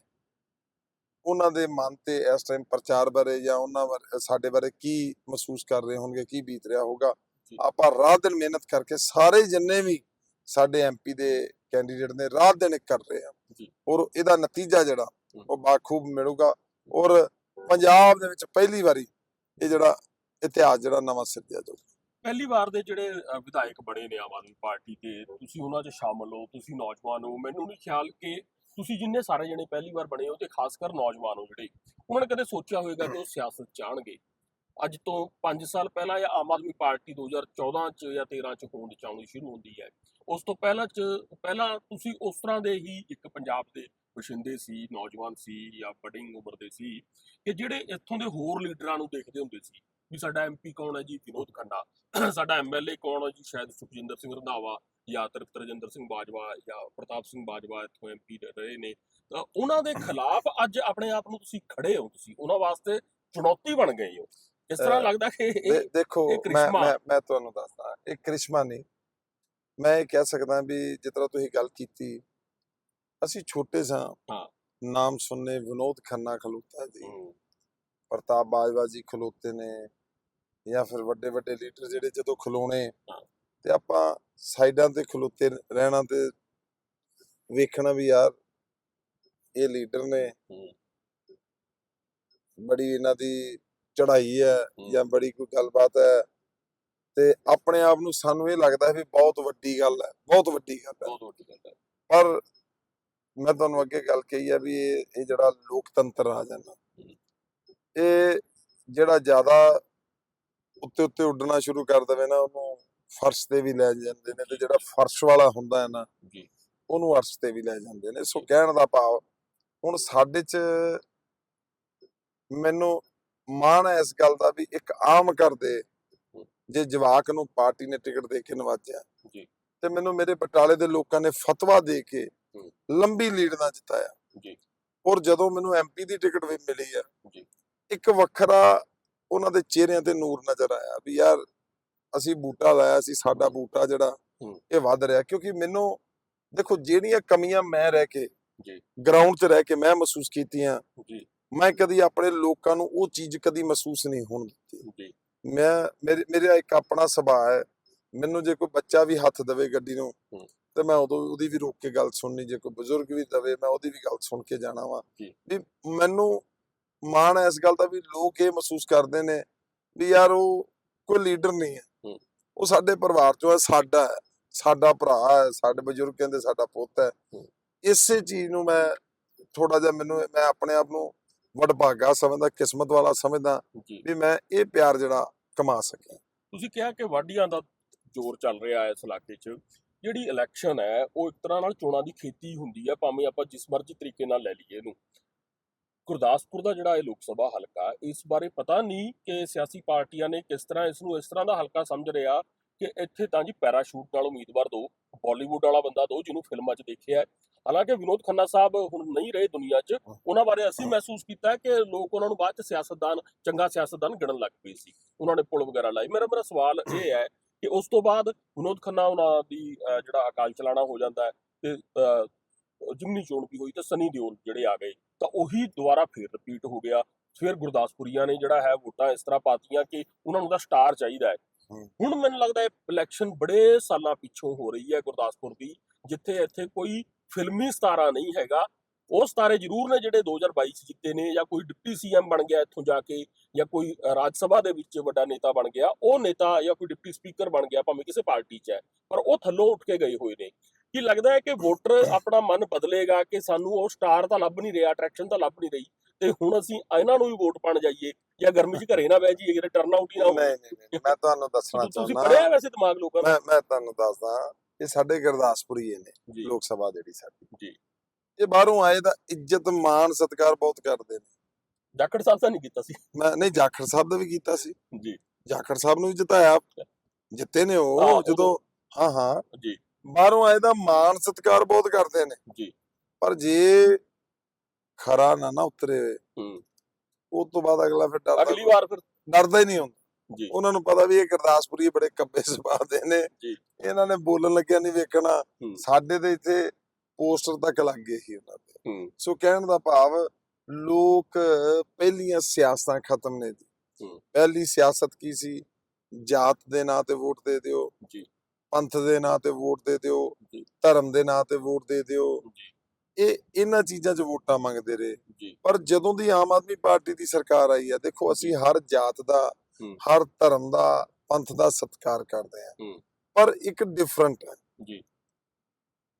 ਉਹਨਾਂ ਦੇ ਮਨ ਤੇ ਇਸ ਟਾਈਮ ਪ੍ਰਚਾਰ ਬਾਰੇ ਜਾਂ ਉਹਨਾਂ ਬਾਰੇ ਸਾਡੇ ਬਾਰੇ ਕੀ ਮਹਿਸੂਸ ਕਰ ਰਹੇ ਹੋਣਗੇ ਕੀ ਬੀਤ ਰਿਹਾ ਹੋਗਾ। ਆਪਾਂ ਰਾਤ ਦਿਨ ਮਿਹਨਤ ਕਰਕੇ ਸਾਰੇ ਜਿੰਨੇ ਵੀ ਸਾਡੇ ਐਮਪੀ ਦੇ ਕੈਂਡੀਡੇਟ ਨੇ ਰਾਤ ਦਿਨ ਕਰ ਰਹੇ ਆ। ਔਰ ਇਹਦਾ ਨਤੀਜਾ ਜਿਹੜਾ। ਉਹ ਬਾਖੂਬ ਮਿਲੂਗਾ ਔਰ ਪੰਜਾਬ ਦੇ ਵਿੱਚ ਪਹਿਲੀ ਵਾਰੀ ਇਹ ਜਿਹੜਾ ਇਤਿਹਾਸ ਜਿਹੜਾ ਨਵਾਂ ਸਿਰਜਿਆ ਜਾਊ ਪਹਿਲੀ ਵਾਰ ਦੇ ਜਿਹੜੇ ਵਿਧਾਇਕ ਬਣੇ ਨੇ ਆਮ ਆਦਮੀ ਪਾਰਟੀ ਦੇ ਤੁਸੀਂ ਉਹਨਾਂ 'ਚ ਸ਼ਾਮਲ ਹੋ ਤੁਸੀਂ ਨੌਜਵਾਨ ਹੋ ਮੈਨੂੰ ਨਹੀਂ ਖਿਆਲ ਕਿ ਤੁਸੀਂ ਜਿੰਨੇ ਸਾਰੇ ਜਣੇ ਪਹਿਲੀ ਵਾਰ ਬਣੇ ਹੋ ਤੇ ਖਾਸ ਕਰ ਨੌਜਵਾਨ ਹੋ ਜਿਹੜੇ, ਉਹਨਾਂ ਨੇ ਕਦੇ ਸੋਚਿਆ ਹੋਵੇਗਾ ਕਿ ਉਹ ਸਿਆਸਤ ਚਾਹਣਗੇ ਅੱਜ ਤੋਂ 5 ਸਾਲ ਪਹਿਲਾਂ ਇਹ ਆਮ ਆਦਮੀ ਪਾਰਟੀ 2014 ਚ ਜਾਂ 13 ਚ ਹੋਂਦ ਚ ਸ਼ੁਰੂ ਹੁੰਦੀ ਹੈ। ਉਸ ਤੋਂ ਪਹਿਲਾਂ ਚ ਪਹਿਲਾਂ ਤੁਸੀਂ ਉਸ ਤਰ੍ਹਾਂ ਦੇ ਹੀ ਇੱਕ ਪੰਜਾਬ ਦੇ ਵਸਿੰਦੇ ਸੀ ਨੌਜਵਾਨ ਸੀ ਜਾਂ ਬਡਿੰਗ ਉਮਰ ਦੇ ਸੀ ਕਿ ਜਿਹੜੇ ਇੱਥੋਂ ਦੇ ਹੋਰ ਲੀਡਰਾਂ ਨੂੰ ਦੇਖਦੇ ਹੁੰਦੇ ਸੀ ਵੀ ਸਾਡਾ ਐਮਪੀ ਕੌਣ ਹੈ ਜੀ? ਵਿਨੋਦ ਖੰਨਾ ਸਾਡਾ ਐਮਐਲਏ ਕੌਣ ਹੈ ਜੀ? ਸ਼ਾਇਦ ਸੁਖਜਿੰਦਰ ਸਿੰਘ ਰੰਧਾਵਾ ਜਾਂ ਤਰ- ਤਰਜਿੰਦਰ ਸਿੰਘ ਬਾਜਵਾ ਜਾਂ ਪ੍ਰਤਾਪ ਸਿੰਘ ਬਾਜਵਾ ਇੱਥੋਂ ਐਮਪੀ ਰਹੇ ਨੇ। ਤਾਂ ਉਹਨਾਂ ਦੇ ਖਿਲਾਫ ਅੱਜ ਆਪਣੇ ਆਪ ਨੂੰ ਤੁਸੀਂ ਖੜੇ ਹੋ ਤੁਸੀਂ। ਉਹਨਾਂ ਵਾਸਤੇ ਚੁਣੌਤੀ ਬਣ ਗਏ ਹੋ। ਇਸ ਤਰ੍ਹਾਂ ਲੱਗਦਾ ਕਿ ਦੇਖੋ। ਮੈਂ ਮੈਂ ਤੁਹਾਨੂੰ ਦੱਸਦਾ। ਇਹ ਕ੍ਰਿਸ਼ਮਾ ਨਹੀਂ ਮੈਂ ਇਹ ਕਹਿ ਸਕਦਾ ਵੀ ਜਿਸ ਤਰ੍ਹਾਂ ਤੁਸੀਂ ਗੱਲ ਕੀਤੀ ਅਸੀਂ ਛੋਟੇ ਸਾਂ ਹਾਂ। ਨਾਮ ਸੁਣਨੇ ਵਿਨੋਦ ਖੰਨਾ ਖਲੋਤਾ ਜੀ ਪ੍ਰਤਾਪ ਬਾਜਵਾ ਜੀ ਖਲੋਤੇ ਨੇ ਜਾਂ ਫਿਰ ਵੱਡੇ ਵੱਡੇ ਲੀਡਰ ਜਿਹੜੇ ਜਦੋਂ ਖਲੋਣੇ। ਤੇ ਆਪਾਂ ਸਾਈਡਾਂ ਤੇ ਖਲੋਤੇ ਰਹਿਣਾ ਤੇ ਵੇਖਣਾ ਵੀ ਯਾਰ ਇਹ ਲੀਡਰ ਨੇ ਬੜੀ ਇਹਨਾਂ ਦੀ ਚੜ੍ਹਾਈ ਹੈ। ਜਾਂ ਬੜੀ ਕੋਈ ਗੱਲਬਾਤ ਹੈ ਤੇ ਆਪਣੇ ਆਪ ਨੂੰ ਸਾਨੂੰ ਇਹ ਲੱਗਦਾ ਹੈ ਵੀ ਬਹੁਤ ਵੱਡੀ ਗੱਲ ਹੈ ਬਹੁਤ ਵੱਡੀ ਗੱਲ ਹੈ। ਬਹੁਤ ਵੱਡੀ ਗੱਲ ਹੈ। ਪਰ ਮੈਂ ਤੁਹਾਨੂੰ ਅੱਗੇ ਗੱਲ ਕਹੀ ਹੈ ਵੀ ਇਹ ਜਿਹੜਾ ਲੋਕਤੰਤਰ ਆ ਜਾਂਦਾ ਇਹ ਜਿਹੜਾ ਜ਼ਿਆਦਾ ਉੱਤੇ ਉੱਤੇ ਉੱਡਣਾ ਸ਼ੁਰੂ ਕਰ ਦੇਵੇ ਨਾ ਉਹਨੂੰ ਫਰਸ਼ ਤੇ ਵੀ ਲੈ ਜਾਂਦੇ ਨੇ ਤੇ ਜਿਹੜਾ ਫਰਸ਼ ਵਾਲਾ ਹੁੰਦਾ ਹੈ ਨਾ ਜੀ। ਉਹਨੂੰ ਅਰਸ਼ ਤੇ ਵੀ ਲੈ ਜਾਂਦੇ ਨੇ। ਸੋ ਕਹਿਣ ਦਾ ਭਾਵ ਹੁਣ ਸਾਡੇ ਚ ਮੈਨੂੰ ਮਾਣ ਹੈ ਇਸ ਗੱਲ ਦਾ ਵੀ ਇੱਕ ਆਮ ਘਰ ਦੇ ਜੇ ਜਵਾਕ ਨੂੰ ਪਾਰਟੀ ਨੇ ਟਿਕਟ ਦੇ ਕੇ ਨਵਾਜਿਆ ਜੀ ਤੇ ਮੈਨੂੰ ਮੇਰੇ ਬਟਾਲੇ ਦੇ ਲੋਕਾਂ ਨੇ ਫਤਵਾ ਦੇ ਕੇ। ਲੰਬੀ ਲੀਡ ਨਾਲ ਜਿਤਾਇਆ ਜੀ ਔਰ ਜਦੋਂ ਮੈਨੂੰ ਐਮਪੀ ਦੀ ਟਿਕਟ ਵੀ ਮਿਲੀ ਆ ਜੀ। ਇੱਕ ਵੱਖਰਾ ਉਹਨਾਂ ਦੇ ਚਿਹਰਿਆਂ ਤੇ ਨੂਰ ਨਜ਼ਰ ਆਇਆ ਵੀ ਯਾਰ ਅਸੀਂ ਬੂਟਾ ਲਾਇਆ ਸੀ ਸਾਡਾ ਬੂਟਾ ਜਿਹੜਾ। ਇਹ ਵੱਧ ਰਿਹਾ ਕਿਉਂਕਿ ਮੈਨੂੰ ਦੇਖੋ ਜਿਹੜੀਆਂ ਕਮੀਆਂ ਮੈਂ ਰਹਿ ਕੇ ਜੀ। ਗਰਾਊਂਡ 'ਚ ਰਹਿ ਕੇ ਮੈਂ ਮਹਿਸੂਸ ਕੀਤੀਆਂ ਜੀ ਮੈਂ ਕਦੀ ਆਪਣੇ ਲੋਕਾਂ ਨੂੰ ਉਹ ਚੀਜ਼ ਕਦੀ ਮਹਿਸੂਸ ਨਹੀਂ ਹੋਣ ਦਿੱਤੀ ਜੀ ਮੈਂ ਮੇਰੇ ਮੇਰਾ ਇੱਕ ਆਪਣਾ ਸੁਭਾਅ ਹੈ ਮੈਨੂੰ ਜੇ ਕੋਈ ਬੱਚਾ ਵੀ ਹੱਥ ਦੇਵੇ ਗੱਡੀ ਨੂੰ। ਤੇ ਮੈਂ ਉਦੋਂ ਉਹਦੀ ਵੀ ਰੋਕ ਕੇ ਗੱਲ ਸੁਣਨੀ ਜੇ ਕੋਈ ਬਜ਼ੁਰਗ ਵੀ ਦਵੇ ਮੈਂ ਉਹਦੀ ਵੀ ਗੱਲ ਸੁਣ ਕੇ ਜਾਣਾ ਵਾ। ਵੀ ਮੈਨੂੰ ਮਾਣ ਹੈ ਇਸ ਗੱਲ ਦਾ ਵੀ ਲੋਕ ਇਹ ਮਹਿਸੂਸ ਕਰਦੇ ਨੇ ਵੀ ਯਾਰ ਉਹ ਕੋਈ ਲੀਡਰ ਨਹੀਂ ਹੈ। ਉਹ ਸਾਡੇ ਪਰਿਵਾਰ ਚੋਂ ਹੈ ਸਾਡਾ ਸਾਡਾ ਭਰਾ ਹੈ ਸਾਡੇ ਬਜ਼ੁਰਗ ਕਹਿੰਦੇ ਸਾਡਾ ਪੁੱਤ ਹੂੰ। ਇਸੇ ਚੀਜ਼ ਨੂੰ ਮੈਂ ਥੋੜਾ ਜਿਹਾ ਮੈਨੂੰ ਮੈਂ ਆਪਣੇ ਆਪ ਨੂੰ ਵਡਭਾਗਾ ਸਮਝਦਾ ਕਿਸਮਤ ਵਾਲਾ ਸਮਝਦਾ ਜੀ। ਵੀ ਮੈਂ ਇਹ ਪਿਆਰ ਜਿਹੜਾ ਕਮਾ ਸਕਿਆ। ਤੁਸੀਂ ਕਿਹਾ ਕਿ ਵਾਢੀਆਂ ਦਾ ਜ਼ੋਰ ਚੱਲ ਰਿਹਾ ਹੈ ਇਸ ਇਲਾਕੇ 'ਚ। ਜਿਹੜੀ ਇਲੈਕਸ਼ਨ ਹੈ ਉਹ ਇੱਕ ਤਰ੍ਹਾਂ ਨਾਲ ਚੋਣਾਂ ਦੀ ਖੇਤੀ ਹੁੰਦੀ ਹੈ ਭਾਵੇਂ ਆਪਾਂ ਜਿਸ ਮਰਜ਼ੀ ਤਰੀਕੇ ਨਾਲ ਲੈ ਲਈਏ ਇਹਨੂੰ। ਗੁਰਦਾਸਪੁਰ ਦਾ ਜਿਹੜਾ ਇਹ ਲੋਕ ਸਭਾ ਹਲਕਾ ਇਸ ਬਾਰੇ ਪਤਾ ਨਹੀਂ ਕਿ ਸਿਆਸੀ ਪਾਰਟੀਆਂ ਨੇ ਕਿਸ ਤਰ੍ਹਾਂ ਇਸ ਨੂੰ ਇਸ ਤਰ੍ਹਾਂ ਦਾ ਹਲਕਾ ਸਮਝ ਰਿਹਾ ਕਿ ਇੱਥੇ ਤਾਂ ਜੀ ਪੈਰਾਸ਼ੂਟ ਨਾਲ ਉਮੀਦਵਾਰ ਦੋ ਬਾਲੀਵੁੱਡ ਵਾਲਾ ਬੰਦਾ ਦੋ ਜਿਹਨੂੰ ਫਿਲਮਾਂ 'ਚ ਦੇਖਿਆ ਹੈ। ਹਾਲਾਂਕਿ ਵਿਨੋਦ ਖੰਨਾ ਸਾਹਿਬ ਹੁਣ ਨਹੀਂ ਰਹੇ ਦੁਨੀਆ 'ਚ ਉਹਨਾਂ ਬਾਰੇ ਅਸੀਂ ਮਹਿਸੂਸ ਕੀਤਾ ਕਿ ਲੋਕ ਉਹਨਾਂ ਨੂੰ ਬਾਅਦ 'ਚ ਸਿਆਸਤਦਾਨ ਚੰਗਾ ਸਿਆਸਤਦਾਨ ਗਿਣਨ ਲੱਗ ਪਏ ਸੀ। ਉਹਨਾਂ ਨੇ ਪੁਲ ਵਗੈਰਾ ਲਾਈ ਮੇਰਾ ਮੇਰਾ ਸਵਾਲ ਇਹ ਹੈ ਕਿ ਉਸ ਤੋਂ ਬਾਅਦ ਵਿਨੋਦ ਖੰਨਾ ਉਹਨਾਂ ਦੀ ਜਿਹੜਾ ਅਕਾਲ ਚਲਾਣਾ ਹੋ ਜਾਂਦਾ ਹੈ ਤੇ ਜਿਮਨੀ ਚੋਣ ਵੀ ਹੋਈ ਤੇ ਸਨੀ ਦਿਓਲ ਜਿਹੜੇ ਆ ਗਏ ਤਾਂ ਉਹੀ ਦੁਬਾਰਾ ਫੇਰ ਰਿਪੀਟ ਹੋ ਗਿਆ। ਫਿਰ ਗੁਰਦਾਸਪੁਰੀਆਂ ਨੇ ਜਿਹੜਾ ਹੈ ਵੋਟਾਂ ਇਸ ਤਰ੍ਹਾਂ ਪਾਤੀਆਂ ਕਿ ਉਹਨਾਂ ਨੂੰ ਦਾ ਸਟਾਰ ਚਾਹੀਦਾ ਹੈ। ਹੁਣ ਮੈਨੂੰ ਲੱਗਦਾ ਹੈ ਇਲੈਕਸ਼ਨ ਬੜੇ ਸਾਲਾਂ ਪਿੱਛੋਂ ਹੋ ਰਹੀ ਹੈ ਗੁਰਦਾਸਪੁਰ ਦੀ ਜਿੱਥੇ ਇੱਥੇ ਕੋਈ ਫਿਲਮੀ ਸਤਾਰਾ ਨਹੀਂ ਹੈਗਾ। ਉਹ ਸਤਾਰੇ ਜ਼ਰੂਰ ਨੇ ਜਿਹੜੇ 2022 ਚ ਜਿੱਤੇ ਨੇ ਜਾਂ ਕੋਈ ਡਿਪਟੀ ਸੀਐਮ ਬਣ ਗਿਆ ਇੱਥੋਂ ਜਾ ਕੇ ਜਾਂ ਕੋਈ ਰਾਜ ਸਭਾ ਦੇ ਵਿੱਚ ਵੱਡਾ ਨੇਤਾ ਬਣ ਗਿਆ ਉਹ ਨੇਤਾ ਜਾਂ ਕੋਈ ਡਿਪਟੀ ਸਪੀਕਰ ਬਣ ਗਿਆ ਭਾਵੇਂ ਕਿਸੇ ਪਾਰਟੀ 'ਚ ਹੈ ਪਰ ਉਹ ਥੱਲੋਂ ਉੱਠ ਕੇ ਗਏ ਹੋਏ ਨੇ। ਕੀ ਲੱਗਦਾ ਹੈ ਕਿ ਵੋਟਰ ਆਪਣਾ ਮਨ ਬਦਲੇਗਾ ਕਿ ਸਾਨੂੰ ਉਹ ਸਟਾਰ ਤਾਂ ਲੱਭ ਨਹੀਂ ਰਿਹਾ ਅਟਰੈਕਸ਼ਨ ਤਾਂ ਲੱਭ ਨਹੀਂ ਰਹੀ ਤੇ ਹੁਣ ਅਸੀਂ ਇਹਨਾਂ ਨੂੰ ਵੀ ਵੋਟ ਪਾਣ ਜਾਈਏ ਜਾਂ ਗਰਮੀ 'ਚ ਘਰੇ ਨਾ ਬਹਿ ਜਾਈਏ ਕਿ ਟਰਨ ਆਊਟ ਹੀ ਨਾ ਹੋਵੇ? ਨਹੀਂ ਨਹੀਂ, ਮੈਂ ਤੁਹਾਨੂੰ ਦੱਸਣਾ ਤੁਸੀਂ ਚਾਹੁੰਦਾ। ਪੜਿਆ ਵੈਸੇ ਦਿਮਾਗ ਲੋਕਾਂ ਦਾ? ਮੈਂ ਮੈਂ ਤੁਹਾਨੂੰ ਦੱਸਦਾ ਇਹ ਸਾਡੇ ਗੁਰਦਾਸਪੁਰੀਏ ਨੇ ਲੋਕ ਸਭਾ ਜਿਹੜੀ ਸਾਡੀ। ਜੀ। ਇਹ ਬਾਹਰੋਂ ਆਏ ਤਾਂ ਇੱਜ਼ਤ ਮਾਣ ਸਤਿਕਾਰ ਬਹੁਤ ਕਰਦੇ ਨੇ। ਜਾਖੜ ਸਾਹਿਬ ਤਾਂ ਨਹੀਂ ਕੀਤਾ ਸੀ? ਮੈਂ ਨਹੀਂ ਜਾਖੜ ਸਾਹਿਬ ਦਾ ਵੀ ਕੀਤਾ ਸੀ। ਜੀ। ਜਾਖੜ ਸਾਹਿਬ ਨੂੰ ਵੀ ਜਿਤਾਇਆ। ਜਿੱਤੇ ਨੇ ਉਹ ਜਦੋਂ ਹਾਂ ਹਾਂ। ਜੀ। ਬਾਹਰੋਂ ਆਏ ਤਾਂ ਮਾਣ ਸਤਿਕਾਰ ਬਹੁਤ ਕਰਦੇ ਨੇ। ਜੀ। ਪਰ ਜੇ ਖਰਾ ਨਾ ਨਾ ਉਤਰੇ ਹੂੰ। ਉਸ ਤੋਂ ਬਾਅਦ ਅਗਲਾ ਫਿਰ ਅਗਲੀ ਡਰਦਾ ਵਾਰ ਫਿਰ ਡਰਦਾ ਹੀ ਨਹੀਂ ਹੁੰਦਾ। ਉਹਨਾਂ ਨੂੰ ਪਤਾ ਵੀ ਇਹ ਗੁਰਦਾਸਪੁਰੀ ਬੜੇ ਕੱਬੇ ਸੁਭਾਅ ਦੇ ਨੇ ਜੀ। ਇਹਨਾਂ ਨੇ ਬੋਲਣ ਲੱਗਿਆ ਨਹੀਂ ਵੇਖਣਾ। ਸਾਡੇ ਤੇ ਇੱਥੇ ਪੋਸਟਰ ਤੱਕ ਲੱਗ ਗਏ ਸੀ ਉਹਨਾਂ ਦੇ ਸੋ ਕਹਿਣ ਦਾ ਭਾਵ ਲੋਕ ਪਹਿਲੀਆਂ ਸਿਆਸਤਾਂ ਖਤਮ ਨੇ ਜੀ। ਪਹਿਲੀ ਸਿਆਸਤ ਕੀ ਸੀ ਜਾਤ ਦੇ ਨਾਂ ਤੇ ਵੋਟ ਦੇ ਦਿਓ ਜੀ ਪੰਥ ਦੇ ਨਾਂ ਤੇ ਵੋਟ ਦੇ ਦਿਓ ਜੀ। ਧਰਮ ਦੇ ਨਾਂ ਤੇ ਵੋਟ ਦੇ ਦਿਓ ਜੀ ਇਹ ਇਹਨਾਂ ਚੀਜ਼ਾਂ 'ਚ ਵੋਟਾਂ ਮੰਗਦੇ ਰਹੇ ਪਰ ਜਦੋਂ ਦੀ ਆਮ ਆਦਮੀ ਪਾਰਟੀ ਦੀ ਸਰਕਾਰ ਆਈ ਹੈ ਦੇਖੋ ਅਸੀਂ ਹਰ ਜਾਤ ਦਾ। ਹਰ ਧਰਮ ਦਾ ਪੰਥ ਦਾ ਸਤਿਕਾਰ ਕਰਦੇ ਹੂੰ। ਪਰ ਇੱਕ ਡਿਫਰੈਂਟ ਹੈ। ਜੀ।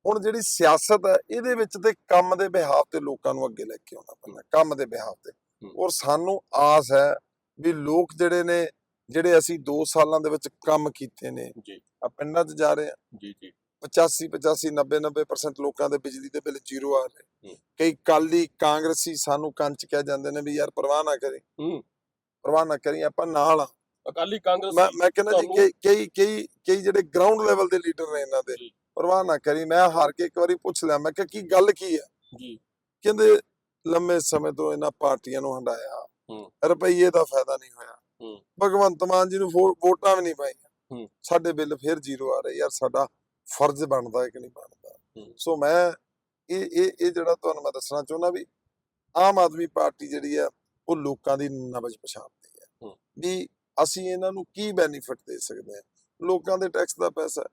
ਹੁਣ ਜਿਹੜੀ ਸਿਆਸਤ ਹੈ ਇਹਦੇ ਵਿੱਚ ਤੇ ਕੰਮ ਦੇ ਬਿਹਾਫ ਤੇ ਲੋਕਾਂ ਨੂੰ ਅੱਗੇ ਲੈ ਕੇ ਆਉਣਾ ਪੈਂਦਾ ਕੰਮ ਦੇ ਬਿਹਾਫ ਤੇ। ਔਰ ਸਾਨੂੰ ਆਸ ਹੈ ਵੀ ਲੋਕ ਜਿਹੜੇ ਨੇ ਜਿਹੜੇ ਅਸੀਂ 2 ਸਾਲਾਂ ਦੇ ਵਿੱਚ ਕੰਮ ਕੀਤੇ ਨੇ ਜੀ। ਆ ਪਿੰਡਾਂ 'ਚ ਜਾ ਰਹੇ ਆ ਜੀ ਜੀ। 85 85 90 90% ਲੋਕਾਂ ਦੇ ਬਿਜਲੀ ਦੇ ਬਿੱਲ ਜ਼ੀਰੋ ਆ ਰਹੇ। ਕਈ ਕਾਲੀ ਕਾਂਗਰਸੀ ਸਾਨੂੰ ਕੰਚ ਕਹਿ ਜਾਂਦੇ ਨੇ ਵੀ ਯਾਰ ਪਰਵਾਹ ਨਾ ਕਰੀ। ਹੂੰ ਪਰਵਾਹ ਨਾ ਕਰੀ ਆਪਾਂ ਨਾਲ ਆ ਅਕਾਲੀ ਕਾਂਗਰਸ ਮੈਂ ਮੈਂ ਕਹਿੰਦਾ ਜੀ ਕਈ ਕਈ ਕਈ ਕਈ ਜਿਹੜੇ ਗਰਾਊਂਡ ਲੈਵਲ ਦੇ ਲੀਡਰ ਨੇ ਇਹਨਾਂ ਦੇ ਜੀ। ਪਰਵਾਹ ਨਾ ਕਰੀ ਮੈਂ ਹਾਰ ਕੇ ਇੱਕ ਵਾਰੀ ਪੁੱਛ ਲਿਆ ਮੈਂ ਕਿਹਾ ਕੀ ਗੱਲ ਕੀ ਹੈ ਜੀ ਕਹਿੰਦੇ ਲੰਮੇ ਸਮੇਂ ਤੋਂ ਇਹਨਾਂ ਪਾਰਟੀਆਂ ਨੂੰ ਹੰਡਾਇਆ ਹੂੰ। ਰੁਪਈਏ ਦਾ ਫਾਇਦਾ ਨਹੀਂ ਹੋਇਆ ਹੂੰ। ਭਗਵੰਤ ਮਾਨ ਜੀ ਨੂੰ ਵੋ- ਵੋਟਾਂ ਵੀ ਨਹੀਂ ਪਾਈਆਂ ਹੂੰ। ਸਾਡੇ ਬਿੱਲ ਫਿਰ ਜ਼ੀਰੋ ਆ ਰਹੇ ਯਾਰ ਸਾਡਾ ਫਰਜ਼ ਬਣਦਾ ਹੈ ਕਿ ਨਹੀਂ ਬਣਦਾ ਹੂੰ। ਸੋ ਮੈਂ ਇਹ ਇਹ ਇਹ ਜਿਹੜਾ ਤੁਹਾਨੂੰ ਮੈਂ ਦੱਸਣਾ ਚਾਹੁੰਦਾ ਵੀ ਆਮ ਆਦਮੀ ਪਾਰਟੀ ਜਿਹੜੀ ਆ ਉਹ ਲੋਕਾਂ ਦੀ ਨਬਜ ਪਛਾਣਦੀ ਹੂੰ। ਵੀ ਅਸੀਂ ਇਹਨਾਂ ਨੂੰ ਕੀ ਬੈਨੀਫਿਟ ਦੇ ਸਕਦੇ ਹਾਂ ਲੋਕਾਂ ਦੇ ਟੈਕਸ ਦਾ ਪੈਸਾ।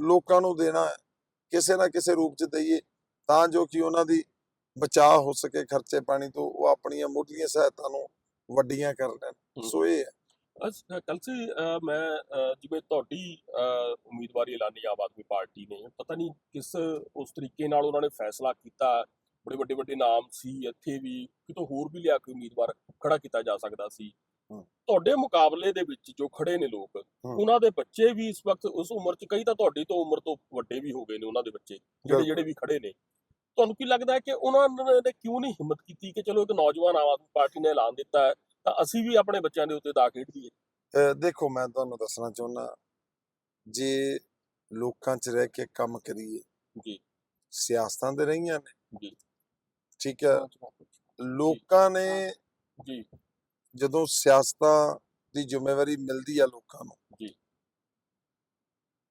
ਲੋਕਾਂ ਨੂੰ ਦੇਣਾ ਕਿਸੇ ਨਾ ਕਿਸੇ ਰੂਪ ਚ ਦਈਏ ਤਾਂ ਜੋ ਕਿ ਉਹਨਾਂ ਦੀ ਬਚਾਅ ਹੋ ਸਕੇ ਖਰਚੇ ਪਾਣੀ ਤੋਂ ਉਹ ਆਪਣੀਆਂ ਮੁੱਢਲੀਆਂ ਸਹਾਇਤਾ ਨੂੰ ਵੱਡੀਆਂ ਕਰ ਲੈਣ। ਸੋ ਇਹ ਹੈ ਅੱਛਾ ਕਲਸੀ ਅਹ, ਮੈਂ ਜਿਵੇਂ ਤੁਹਾਡੀ ਉਮੀਦਵਾਰੀ ਐਲਾਨੀ ਆਮ ਆਦਮੀ ਪਾਰਟੀ ਨੇ ਪਤਾ ਨਹੀਂ ਕਿਸ ਉਸ ਤਰੀਕੇ ਨਾਲ ਉਹਨਾਂ ਨੇ ਫੈਸਲਾ ਕੀਤਾ ਬੜੇ ਵੱਡੇ ਵੱਡੇ ਨਾਮ ਸੀ ਇੱਥੇ ਵੀ ਕਿਤੋਂ ਹੋਰ ਵੀ ਲਿਆ ਕੇ ਉਮੀਦਵਾਰ ਖੜਾ ਕੀਤਾ ਜਾ ਸਕਦਾ ਸੀ। ਤੁਹਾਡੇ ਮੁਕਾਬਲੇ ਦੇ ਵਿੱਚ ਜੋ ਖੜੇ ਨੇ ਲੋਕ ਉਹਨਾਂ ਦੇ ਬੱਚੇ ਵੀ ਇਸ ਵਕਤ ਉਸ ਉਮਰ 'ਚ ਕਈ ਤਾਂ ਤੁਹਾਡੀ ਤੋਂ ਉਮਰ ਤੋਂ ਵੱਡੇ ਵੀ ਹੋ ਗਏ ਨੇ ਉਹਨਾਂ ਦੇ ਬੱਚੇ ਜਿਹੜੇ। ਜਿਹੜੇ ਵੀ ਖੜੇ ਨੇ। ਤੁਹਾਨੂੰ ਕੀ ਲੱਗਦਾ ਹੈ ਕਿ ਉਹਨਾਂ ਨੇ ਕਿਉਂ ਨਹੀਂ ਹਿੰਮਤ ਕੀਤੀ ਕਿ ਚਲੋ ਇੱਕ ਨੌਜਵਾਨ ਆਮ ਆਦਮੀ ਪਾਰਟੀ ਨੇ ਐਲਾਨ ਦਿੱਤਾ ਹੈ ਤਾਂ ਅਸੀਂ ਵੀ ਆਪਣੇ ਬੱਚਿਆਂ ਦੇ ਉੱਤੇ ਦਾ ਖੇਡ ਅਹ ਦੇਖੋ ਮੈਂ ਤੁਹਾਨੂੰ ਦੱਸਣਾ ਚਾਹੁੰਦਾ ਜੇ ਲੋਕਾਂ 'ਚ ਰਹਿ ਕੇ ਕੰਮ ਕਰੀਏ ਜੀ। ਸਿਆਸਤਾਂ ਦੇ ਰਹੀਆਂ ਨੇ ਜੀ। ਠੀਕ ਹੈ ਲੋਕਾਂ ਨੇ ਜੀ ਜਦੋਂ ਸਿਆਸਤਾਂ ਦੀ ਜ਼ਿੰਮੇਵਾਰੀ ਮਿਲਦੀ ਆ ਲੋਕਾਂ ਨੂੰ ਜੀ।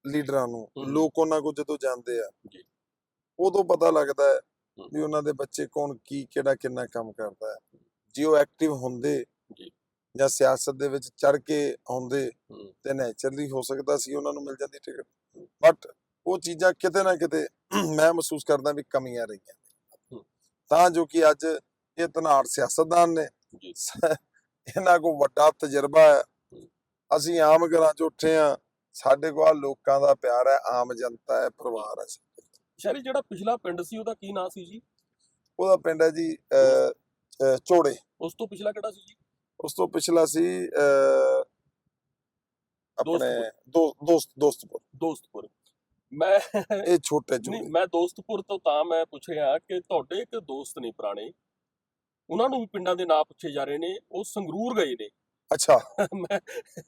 ਲੀਡਰਾਂ ਨੂੰ। ਲੋਕ ਉਹਨਾਂ ਕੋਲ ਜਦੋਂ ਜਾਂਦੇ ਆ ਜੀ। ਉਦੋਂ ਪਤਾ ਲੱਗਦਾ ਹੈ। ਵੀ ਉਹਨਾਂ ਦੇ ਬੱਚੇ ਕੌਣ ਕੀ ਕਿਹੜਾ ਕਿੰਨਾ ਕੰਮ ਕਰਦਾ ਹੈ ਜੇ ਉਹ ਐਕਟਿਵ ਹੁੰਦੇ ਜੀ। ਜਾਂ ਸਿਆਸਤ ਦੇ ਵਿੱਚ ਚੜ ਕੇ ਆਉਂਦੇ ਤੇ ਨੇਚਰਲੀ ਹੋ ਸਕਦਾ ਸੀ ਉਹਨਾਂ ਨੂੰ ਮਿਲ ਜਾਂਦੀ ਟਿਕਟ ਬਟ ਉਹ ਚੀਜ਼ਾਂ ਕਿਤੇ ਨਾ ਕਿਤੇ ਮੈਂ ਮਹਿਸੂਸ ਕਰਦਾ ਵੀ ਕਮੀਆਂ ਰਹੀਆਂ। ਤਾਂ ਜੋ ਕਿ ਅੱਜ ਇਹ ਧਨਾੜ ਸਿਆਸਤਦਾਨ ਨੇ। ਇਹਨਾਂ ਕੋਲ ਵੱਡਾ ਤਜਰਬਾ ਹੈ। ਅਸੀਂ ਆਮ ਘਰਾਂ 'ਚ ਉੱਠੇ ਆ ਸਾਡੇ ਕੋਲ ਲੋਕਾਂ ਦਾ ਪਿਆਰ ਹੈ ਆਮ ਜਨਤਾ ਹੈ ਪਰਿਵਾਰ ਹੈ। ਸ਼ਹਿਰੀ ਜਿਹੜਾ ਪਿਛਲਾ ਪਿੰਡ ਸੀ ਉਹਦਾ ਕੀ ਨਾਂ ਸੀ ਜੀ? ਉਹਦਾ ਪਿੰਡ ਹੈ ਜੀ ਚੋੜੇ ਉਸ ਤੋਂ ਪਿਛਲਾ ਕਿਹੜਾ ਸੀ ਜੀ? ਉਸ ਤੋਂ ਪਿਛਲਾ ਸੀ ਆਪਣੇ ਦੋ- ਦੋਸਤ ਦੋਸਤਪੁਰ। ਦੋਸਤਪੁਰ। ਮੈਂ ਇਹ ਛੋਟੇ ਨਹੀਂ ਮੈਂ ਦੋਸਤਪੁਰ ਤੋਂ ਤਾਂ ਮੈਂ ਪੁੱਛ ਰਿਹਾ ਕਿ ਤੁਹਾਡੇ ਇੱਕ ਦੋਸਤ ਨੇ ਪੁਰਾਣੇ ਉਹਨਾਂ ਨੂੰ ਵੀ ਪਿੰਡਾਂ ਦੇ ਨਾਂ ਪੁੱਛੇ ਜਾ ਰਹੇ ਨੇ ਉਹ ਸੰਗਰੂਰ ਗਏ ਨੇ। ਅੱਛਾ। ਮੈਂ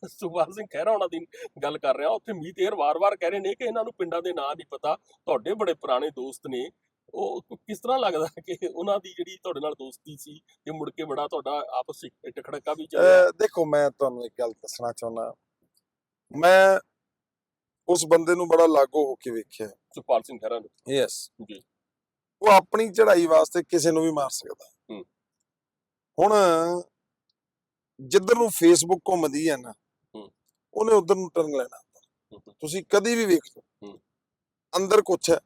ਸੁਖਵਾਲ ਸਿੰਘ ਖਹਿਰਾ ਉਹਨਾਂ ਦੀ ਗੱਲ ਕਰ ਰਿਹਾ ਉੱਥੇ ਮੀਤ ਏਅਰ ਵਾਰ-ਵਾਰ ਕਹਿ ਰਹੇ ਨੇ ਕਿ ਇਹਨਾਂ ਨੂੰ ਪਿੰਡਾਂ ਦੇ ਨਾਂ ਨਹੀਂ ਪਤਾ। ਤੁਹਾਡੇ ਬੜੇ ਪੁਰਾਣੇ ਦੋਸਤ ਨੇ। ਉਹ ਕਿਸ ਤਰ੍ਹਾਂ ਲੱਗਦਾ ਕਿ ਉਹਨਾਂ ਦੀ ਜਿਹੜੀ ਤੁਹਾਡੇ ਨਾਲ ਦੋਸਤੀ ਸੀ ਤੇ ਮੁੜ ਕੇ ਬੜਾ ਤੁਹਾਡਾ ਆਪਸ ਵਿੱਚ ਟਕੜਕਾ ਵੀ ਚੱਲਿਆ? ਅਹ ਦੇਖੋ ਮੈਂ ਤੁਹਾਨੂੰ ਇੱਕ ਗੱਲ ਦੱਸਣਾ ਚਾਹੁੰਦਾ। ਮੈਂ ਉਸ ਬੰਦੇ ਨੂੰ ਬੜਾ ਲਾਗੂ ਹੋ ਕੇ ਵੇਖਿਆ। ਸੁਖਪਾਲ ਸਿੰਘ ਖਹਿਰਾ ਨੂੰ ਯੈਸ ਜੀ। ਉਹ ਆਪਣੀ ਚੜ੍ਹਾਈ ਵਾਸਤੇ ਕਿਸੇ ਨੂੰ ਵੀ ਮਾਰ ਸਕਦਾ। ਹੁਣ ਜਿੱਧਰ ਨੂੰ ਫੇਸਬੁੱਕ ਘੁੰਮਦੀ ਹੈ ਨਾ। ਉਹਨੇ ਉਧਰ ਨੂੰ ਟਰਨ ਲੈਣਾ। ਤੁਸੀਂ ਕਦੀ ਵੀ ਵੇਖ ਲਓ। ਅੰਦਰ ਕੁਛ ਹੈ।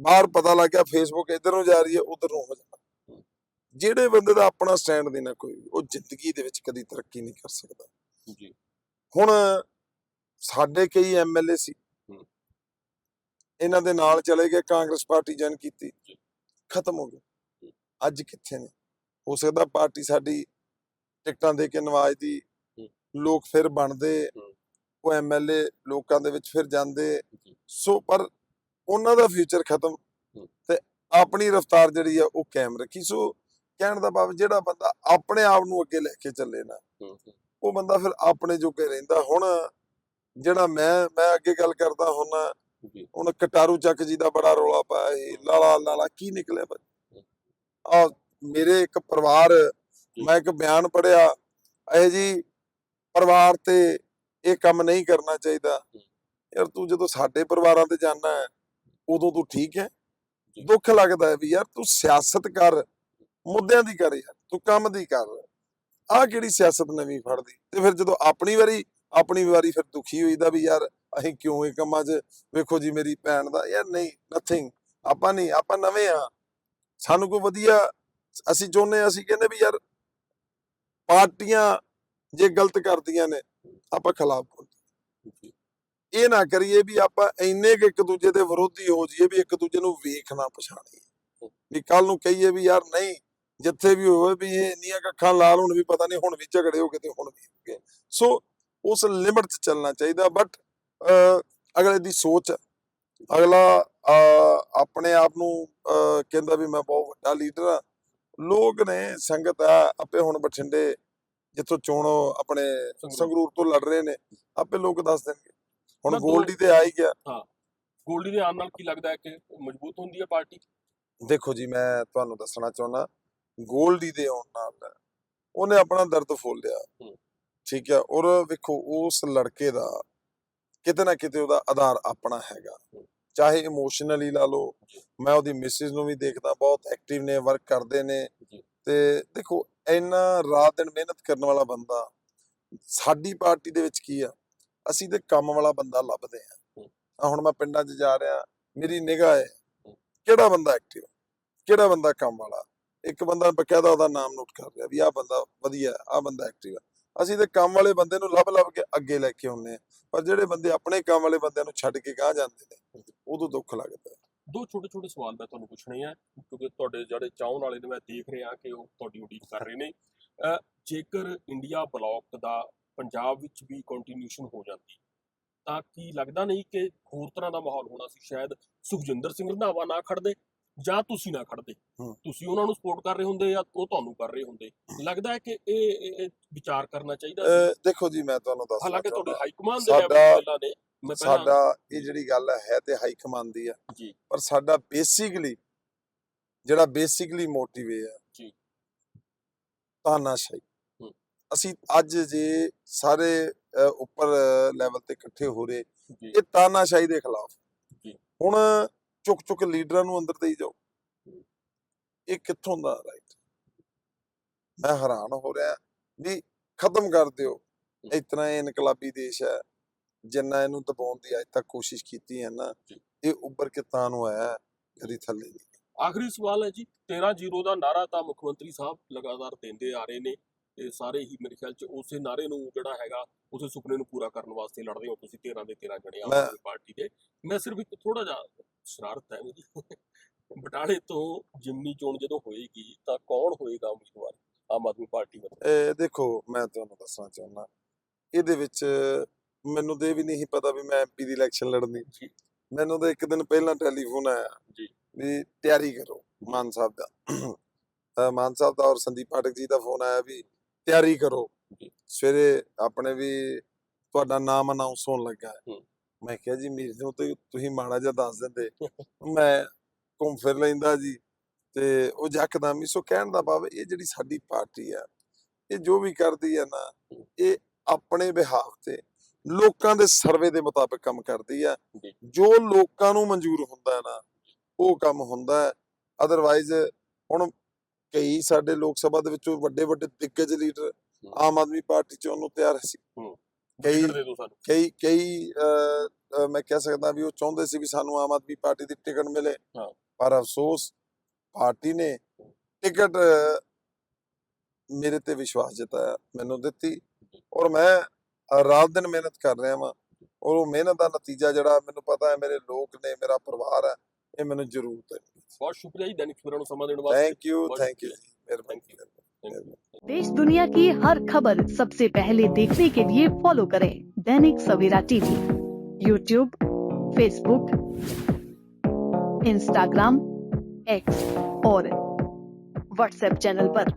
ਬਾਹਰ ਪਤਾ ਲੱਗ ਗਿਆ ਫੇਸਬੁੱਕ ਇੱਧਰ ਨੂੰ ਜਾ ਰਹੀ ਹੈ ਉਧਰ ਨੂੰ ਹੋ ਹੂੰ। ਜਿਹੜੇ ਬੰਦੇ ਦਾ ਆਪਣਾ ਸਟੈਂਡ ਨਹੀਂ ਨਾ ਕੋਈ ਉਹ ਜ਼ਿੰਦਗੀ ਦੇ ਵਿੱਚ ਕਦੀ ਤਰੱਕੀ ਨਹੀਂ ਕਰ ਸਕਦਾ। ਜੀ। ਹੁਣ ਸਾਡੇ ਕਈ ਐਮਐਲਏ ਸੀ। ਇਹਨਾਂ ਦੇ ਨਾਲ ਚਲੇ ਗਏ ਕਾਂਗਰਸ ਪਾਰਟੀ ਜਨ ਕੀਤੀ। ਖਤਮ ਹੋ ਗਏ। ਅੱਜ ਕਿੱਥੇ ਨੇ ਹੋ ਸਕਦਾ ਪਾਰਟੀ ਸਾਡੀ ਟਿਕਟਾਂ ਦੇ ਕੇ ਨਵਾਜਦੀ ਹੂੰ। ਲੋਕ ਫਿਰ ਬਣਦੇ। ਉਹ ਐਮਐਲਏ ਲੋਕਾਂ ਦੇ ਵਿੱਚ ਫਿਰ ਜਾਂਦੇ। ਸੋ ਪਰ ਉਹਨਾਂ ਦਾ ਫਿਊਚਰ ਖਤਮ। ਤੇ ਆਪਣੀ ਰਫਤਾਰ ਜਿਹੜੀ ਆ ਉਹ ਕਾਇਮ ਰੱਖੀ ਸੋ ਕਹਿਣ ਦਾ ਭਾਵ ਜਿਹੜਾ ਬੰਦਾ ਆਪਣੇ ਆਪ ਨੂੰ ਅੱਗੇ ਲੈ ਕੇ ਚੱਲੇ ਨਾ ਉਹ ਬੰਦਾ ਫਿਰ ਆਪਣੇ ਜੋਗੇ ਰਹਿੰਦਾ ਹੁਣ ਜਿਹੜਾ ਮੈਂ ਮੈਂ ਅੱਗੇ ਗੱਲ ਕਰਦਾ ਜੀ। ਹੁਣ ਕਟਾਰੂ ਚੱਕ ਜੀ ਦਾ ਬੜਾ ਰੋਲਾ ਪਾਇਆ ਸੀ ਲਾਲਾ ਲਾਲਾ ਕੀ ਨਿਕਲਿਆ ਆ ਮੇਰੇ ਇੱਕ ਪਰਿਵਾਰ ਮੈਂ ਇੱਕ ਬਿਆਨ ਪੜਿਆ ਇਹ ਜੀ ਪਰਿਵਾਰ ਤੇ ਇਹ ਕੰਮ ਨਹੀਂ ਕਰਨਾ ਚਾਹੀਦਾ। ਯਾਰ ਤੂੰ ਜਦੋਂ ਸਾਡੇ ਪਰਿਵਾਰਾਂ ਤੇ ਜਾਣਾ ਹੈ ਉਦੋਂ ਤੂੰ ਠੀਕ ਹੈ। ਦੁੱਖ ਲੱਗਦਾ ਹੈ ਵੀ ਯਾਰ ਤੂੰ ਸਿਆਸਤ ਕਰ ਮੁੱਦਿਆਂ ਦੀ ਕਰ ਯਾਰ ਤੂੰ ਕੰਮ ਦੀ ਕਰ। ਆਹ ਕਿਹੜੀ ਸਿਆਸਤ ਨਵੀਂ ਫੜਦੀ? ਤੇ ਫਿਰ ਜਦੋਂ ਆਪਣੀ ਵਾਰੀ ਆਪਣੀ ਵਾਰੀ ਫਿਰ ਦੁਖੀ ਹੋਈਦਾ ਵੀ ਯਾਰ ਅਸੀਂ ਕਿਉਂ ਇਹ ਕੰਮਾਂ 'ਚ? ਵੇਖੋ ਜੀ ਮੇਰੀ ਭੈਣ ਦਾ, ਯਾਰ ਨਹੀਂ ਨਥਿੰਗ ਆਪਾਂ ਨਹੀਂ, ਆਪਾਂ ਨਵੇਂ ਆ। ਸਾਨੂੰ ਕੋਈ ਵਧੀਆ, ਅਸੀਂ ਚਾਹੁੰਦੇ ਅਸੀਂ ਕਹਿੰਦੇ ਵੀ ਯਾਰ ਪਾਰਟੀਆਂ ਜੇ ਗਲਤ ਕਰਦੀਆਂ ਨੇ, ਆਪਾਂ ਖਿਲਾਫ ਬੋਲੀਏ। ਇਹ ਨਾ ਕਰੀਏ ਵੀ ਆਪਾਂ ਇੰਨੇ ਕੁ ਇੱਕ ਦੂਜੇ ਦੇ ਵਿਰੋਧੀ ਹੋ ਜਾਈਏ ਵੀ ਇੱਕ ਦੂਜੇ ਨੂੰ ਵੇਖ ਨਾ ਪਛਾਣੀਏ। ਵੀ ਕੱਲ ਨੂੰ ਕਹੀਏ ਵੀ ਯਾਰ ਨਹੀਂ, ਜਿੱਥੇ ਵੀ ਹੋਵੇ ਵੀ ਇਹ ਇੰਨੀਆਂ ਅੱਖਾਂ ਲਾਲ ਹੁਣ ਵੀ ਪਤਾ ਨਹੀਂ ਹੁਣ ਵੀ ਝਗੜੇ ਹੋ ਗਏ ਤੇ ਹੁਣ ਵੀ ਹੋ ਗਏ। ਸੋ ਉਸ ਲਿਮਟ 'ਚ ਚੱਲਣਾ ਚਾਹੀਦਾ। ਬਟ ਅਗਲੇ ਦੀ ਸੋਚ ਅਗਲਾ ਆਪਣੇ ਆਪ ਨੂੰ ਕਹਿੰਦਾ ਵੀ ਮੈਂ ਬਹੁਤ ਵੱਡਾ ਲੀਡਰ ਆ ਲੋਕ ਨੇ ਸੰਗਤ ਆ ਆਪੇ ਹੁਣ ਬਠਿੰਡੇ ਜਿੱਥੋਂ ਚੋਣ ਆਪਣੇ ਸੰਗਰੂਰ। ਤੋਂ ਲੜ ਰਹੇ ਨੇ ਆਪੇ ਲੋਕ ਦੱਸ ਦੇਣਗੇ। ਹੁਣ ਗੋਲਡੀ ਤੇ ਆ ਹੀ ਗਿਆ। ਗੋਲਡੀ ਦੇ ਆਉਣ ਨਾਲ ਕੀ ਲੱਗਦਾ ਹੈ ਕਿ ਮਜ਼ਬੂਤ ਹੁੰਦੀ ਹੈ ਪਾਰਟੀ? ਦੇਖੋ ਜੀ ਮੈਂ ਤੁਹਾਨੂੰ ਦੱਸਣਾ ਚਾਹੁੰਦਾ ਗੋਲਡੀ ਦੇ ਆਉਣ ਨਾਲ ਉਹਨੇ ਆਪਣਾ ਦਰਦ ਫੋਲ ਲਿਆ। ਹੂੰ। ਠੀਕ ਹੈ ਔਰ ਵੇਖੋ ਉਸ ਲੜਕੇ ਦਾ ਕਿਤੇ ਨਾ ਕਿਤੇ ਉਹਦਾ ਆਧਾਰ ਆਪਣਾ ਹੈਗਾ। ਚਾਹੇ ਇਮੋਸ਼ਨਲੀ ਲਾ ਲਓ। ਮੈਂ ਉਹਦੀ ਮਿਸਿਸ ਨੂੰ ਵੀ ਦੇਖਦਾ ਬਹੁਤ ਐਕਟਿਵ ਨੇ ਵਰਕ ਕਰਦੇ ਨੇ। ਤੇ ਦੇਖੋ ਇੰਨਾ ਰਾਤ ਦਿਨ ਮਿਹਨਤ ਕਰਨ ਵਾਲਾ ਬੰਦਾ ਸਾਡੀ ਪਾਰਟੀ ਦੇ ਵਿੱਚ ਕੀ ਆ ਅਸੀਂ ਤੇ ਕੰਮ ਵਾਲਾ ਬੰਦਾ ਲੱਭਦੇ ਆ। ਆ ਹੁਣ ਮੈਂ ਪਿੰਡਾਂ 'ਚ ਜਾ ਰਿਹਾ ਮੇਰੀ ਨਿਗਾਹ ਹੈ। ਕਿਹੜਾ ਬੰਦਾ ਐਕਟਿਵ ਕਿਹੜਾ ਬੰਦਾ ਕੰਮ ਵਾਲਾ ਇੱਕ ਬੰਦਾ ਬਕਾਇਦਾ ਉਹਦਾ ਨਾਮ ਨੋਟ ਕਰ ਲਿਆ ਵੀ ਆਹ ਬੰਦਾ ਵਧੀਆ ਆਹ ਬੰਦਾ ਐਕਟਿਵ ਹੈ ਅਸੀਂ ਤੇ ਕੰਮ ਵਾਲੇ ਬੰਦੇ ਨੂੰ ਲੱਭ ਲੱਭ ਕੇ ਅੱਗੇ ਲੈ ਕੇ ਆਉਂਦੇ ਆ ਪਰ ਜਿਹੜੇ ਬੰਦੇ ਆਪਣੇ ਕੰਮ ਵਾਲੇ ਬੰਦਿਆਂ ਨੂੰ ਛੱਡ ਕੇ ਗਾਹ ਜਾਂਦੇ ਨੇ, ਉਦੋਂ ਦੁੱਖ ਲੱਗਦਾ ਦੋ ਛੋਟੇ ਛੋਟੇ ਸਵਾਲ ਮੈਂ ਤੁਹਾਨੂੰ ਪੁੱਛਣੇ ਆ, ਕਿਉਂਕਿ ਤੁਹਾਡੇ ਜਿਹੜੇ ਚਾਹਣ ਵਾਲੇ ਨੇ, ਮੈਂ ਦੇਖ ਰਿਹਾ ਕਿ ਉਹ ਤੁਹਾਡੀ ਉਡੀਕ ਕਰ ਰਹੇ ਨੇ। ਜੇਕਰ ਇੰਡੀਆ ਬਲੌਕ ਦਾ ਪੰਜਾਬ ਵਿੱਚ ਵੀ ਕੰਟੀਨਿਊਸ਼ਨ ਹੋ ਜਾਂਦੀ, ਤਾਂ ਕੀ ਲੱਗਦਾ ਨਹੀਂ ਕਿ ਹੋਰ ਤਰ੍ਹਾਂ ਦਾ ਮਾਹੌਲ ਹੋਣਾ ਸੀ? ਸ਼ਾਇਦ ਸੁਖਜਿੰਦਰ ਸਿੰਘ ਰੰਧਾਵਾ ਨਾ ਖੜਦੇ ਜਾਂ ਤੁਸੀਂ ਨਾ ਖੜਦੇ। ਤੁਸੀਂ ਉਹਨਾਂ ਨੂੰ ਸਪੋਰਟ ਕਰ ਰਹੇ ਹੁੰਦੇ ਜਾਂ ਉਹ ਤੁਹਾਨੂੰ ਕਰ ਰਹੇ ਹੁੰਦੇ। ਲੱਗਦਾ ਹੈ ਕਿ ਇਹ ਵਿਚਾਰ ਕਰਨਾ ਚਾਹੀਦਾ ਸੀ। ਦੇਖੋ ਜੀ ਮੈਂ ਤੁਹਾਨੂੰ ਦੱਸਣਾ ਹਾਲਾਂਕਿ ਤੁਹਾਡੇ ਹਾਈ ਕਮਾਂਡ ਦੇ ਲੈਵਲ ਗੱਲਾਂ ਨੇ ਮੈਂ ਪਹਿਲਾਂ ਸਾਡਾ ਇਹ ਜਿਹੜੀ ਗੱਲ ਹੈ ਤੇ ਹਾਈ ਕਮਾਂਡ ਦੀ ਆ ਜੀ। ਪਰ ਸਾਡਾ ਬੇਸਿਕਲੀ ਜਿਹੜਾ ਬੇਸਿਕਲੀ ਮੋਟਿਵ ਇਹ ਆ ਜੀ। ਤਾਨਾਸ਼ਾਹੀ। ਅਸੀਂ ਅੱਜ ਜੇ ਸਾਰੇ ਉੱਪਰ ਲੈਵਲ ਤੇ ਇਕੱਠੇ ਹੋ ਰਹੇ ਇਹ ਤਾਨਾਸ਼ਾਹੀ ਦੇ ਖਿਲਾਫ। ਜੀ। ਹੁਣ ਚੁੱਕ ਚੁੱਕ ਲੀਡਰਾਂ ਨੂੰ ਅੰਦਰ ਦੇਈ ਜਾਓ। ਇਹ ਕਿੱਥੋਂ ਦਾ ਰਾਈਟ ਮੈਂ ਹੈਰਾਨ ਹੋ ਰਿਹਾ। ਵੀ ਖਤਮ ਕਰ ਦਿਓ। ਇਤਨਾ ਇਹ ਇਨਕਲਾਬੀ ਦੇਸ਼ ਹੈ। ਜਿੰਨਾ ਇਹਨੂੰ ਦਬਾਉਣ ਦੀ ਅੱਜ ਤੱਕ ਕੋਸ਼ਿਸ਼ ਕੀਤੀ ਹੈ ਨਾ। ਇਹ ਉੱਪਰ ਕੇ ਤਾਂ ਨੂੰ ਆਇਆ ਕਦੀ ਥੱਲੇ ਨਹੀਂ। ਆਖਰੀ ਸਵਾਲ ਹੈ ਜੀ 13 ਜ਼ੀਰੋ ਦਾ ਨਾਰਾ ਤਾਂ ਮੁੱਖ ਮੰਤਰੀ ਸਾਹਿਬ ਲਗਾਤਾਰ ਦਿੰਦੇ ਆ ਰਹੇ ਨੇ। ਤੇ ਸਾਰੇ ਹੀ ਮੇਰੇ ਖਿਆਲ ਚ ਉਸੇ ਨਾਰੇ ਨੂੰ ਜਿਹੜਾ ਹੈਗਾ ਉਸੇ ਸੁਪਨੇ ਨੂੰ ਪੂਰਾ ਕਰਨ ਵਾਸਤੇ ਲੜਦੇ ਹੋ ਤੁਸੀਂ 13 ਦੇ 13 ਜਣੇ ਆਮ ਆਦਮੀ ਪਾਰਟੀ ਦੇ। ਮੈਂ ਸਿਰਫ ਇੱਕ ਥੋੜਾ ਜਿਹਾ ਸ਼ਰਾਰਤ ਹੈ ਮੇਰੀ। ਬਟਾਲੇ ਤੋਂ ਜਿਮਨੀ ਚੋਣ ਜਦੋਂ ਹੋਏਗੀ ਤਾਂ ਕੌਣ ਹੋਏਗਾ ਉਮੀਦਵਾਰ ਆਮ ਆਦਮੀ ਪਾਰਟੀ ਵੱਲੋਂ? ਇਹ ਦੇਖੋ ਮੈਂ ਤੁਹਾਨੂੰ ਦੱਸਣਾ ਚਾਹੁੰਦਾ ਇਹਦੇ ਵਿੱਚ ਮੈਨੂੰ ਤੇ ਵੀ ਨਹੀਂ ਪਤਾ ਵੀ ਮੈਂ ਐਮਪੀ ਦੀ ਇਲੈਕਸ਼ਨ ਲੜਨੀ। ਜੀ। ਮੈਨੂੰ ਤਾਂ ਇੱਕ ਦਿਨ ਪਹਿਲਾਂ ਟੈਲੀਫੋਨ ਆਇਆ ਜੀ। ਵੀ ਤਿਆਰੀ ਕਰੋ ਮਾਨ ਸਾਹਿਬ ਦਾ। ਮਾਨ ਸਾਹਿਬ ਦਾ ਔਰ ਸੰਦੀਪ ਪਾਠਕ ਜੀ ਦਾ ਫੋਨ ਆਇਆ ਵੀ ਤਿਆਰੀ ਕਰੋ। ਸਵੇਰੇ ਆਪਣੇ ਵੀ ਤੁਹਾਡਾ ਨਾਮ ਅਨਾਉਂਸ ਹੋਣ ਲੱਗਾ ਹੈ। ਮੈਂ ਕਿਹਾ ਜੀ ਮੇਰੇ ਨੂੰ ਤੇ ਤੁਸੀਂ ਮਾੜਾ ਜਿਹਾ ਦੱਸ ਦਿੰਦੇ ਮੈਂ ਘੁੰਮ ਫਿਰ ਲੈਂਦਾ ਜੀ ਤੇ ਉਹ ਯਕਦਮ ਹੀ ਸੋ ਕਹਿਣ ਦਾ ਭਾਵ ਇਹ ਜਿਹੜੀ ਸਾਡੀ ਪਾਰਟੀ ਆ ਇਹ ਜੋ ਵੀ ਕਰਦੀ ਹੈ ਨਾ ਇਹ ਆਪਣੇ ਬਿਹਾਫ ਤੇ ਲੋਕਾਂ ਦੇ ਸਰਵੇ ਦੇ ਮੁਤਾਬਕ ਕੰਮ ਕਰਦੀ ਆ ਜੀ। ਲੋਕਾਂ ਨੂੰ ਮਨਜ਼ੂਰ ਹੁੰਦਾ ਨਾ ਉਹ ਕੰਮ ਹੁੰਦਾ ਅਦਰਵਾਈਜ਼ ਹੁਣ ਕਈ ਸਾਡੇ ਲੋਕ ਸਭਾ ਦੇ ਵਿੱਚੋਂ ਵੱਡੇ ਵੱਡੇ ਦਿੱਗਜ ਲੀਡਰ ਆਮ ਆਦਮੀ ਪਾਰਟੀ ਚ ਉਹਨੂੰ ਤਿਆਰ ਸੀ। ਹੂੰ। ਕਈ ਕਈ ਕਈ ਮੈਂ ਕਹਿ ਸਕਦਾ ਵੀ ਉਹ ਚਾਹੁੰਦੇ ਸੀ ਵੀ ਸਾਨੂੰ ਆਮ ਆਦਮੀ ਪਾਰਟੀ ਦੀ ਟਿਕਟ ਮਿਲੇ। ਹਾਂ। ਪਰ ਅਫਸੋਸ ਪਾਰਟੀ ਨੇ ਟਿਕਟ ਮੇਰੇ ਤੇ ਵਿਸ਼ਵਾਸ ਜਤਾਇਆ ਮੈਨੂੰ ਦਿੱਤੀ ਔਰ ਮੈਂ ਰਾਤ ਦਿਨ ਮਿਹਨਤ ਕਰ ਰਿਹਾ ਵਾਂ ਔਰ ਉਹ ਮਿਹਨਤ ਦਾ ਨਤੀਜਾ ਜਿਹੜਾ ਮੈਨੂੰ ਪਤਾ ਹੈ ਮੇਰੇ ਲੋਕ ਨੇ ਮੇਰਾ ਪਰਿਵਾਰ ਹੈ। ਇਹ ਮੈਨੂੰ ਜ਼ਰੂਰ ਹੈ ਬਹੁਤ ਸ਼ੁਕਰੀਆ ਜੀ ਦੈਨਿਕ ਸਵੇਰਾ ਨੂੰ ਸਮਾਂ ਦੇਣ ਵਾਸਤੇ ਥੈਂਕ ਯੂ ਬਹੁਤ ਥੈਂਕ ਯੂ ਸ਼ੁਕਰੀਆ। ਮਿਹਰਬਾਨੀ Thank you. Thank you. देश दुनिया की हर खबर सबसे पहले देखने के लिए फॉलो करें Dainik Savera TV YouTube Facebook Instagram X और व्हाट्सएप चैनल पर।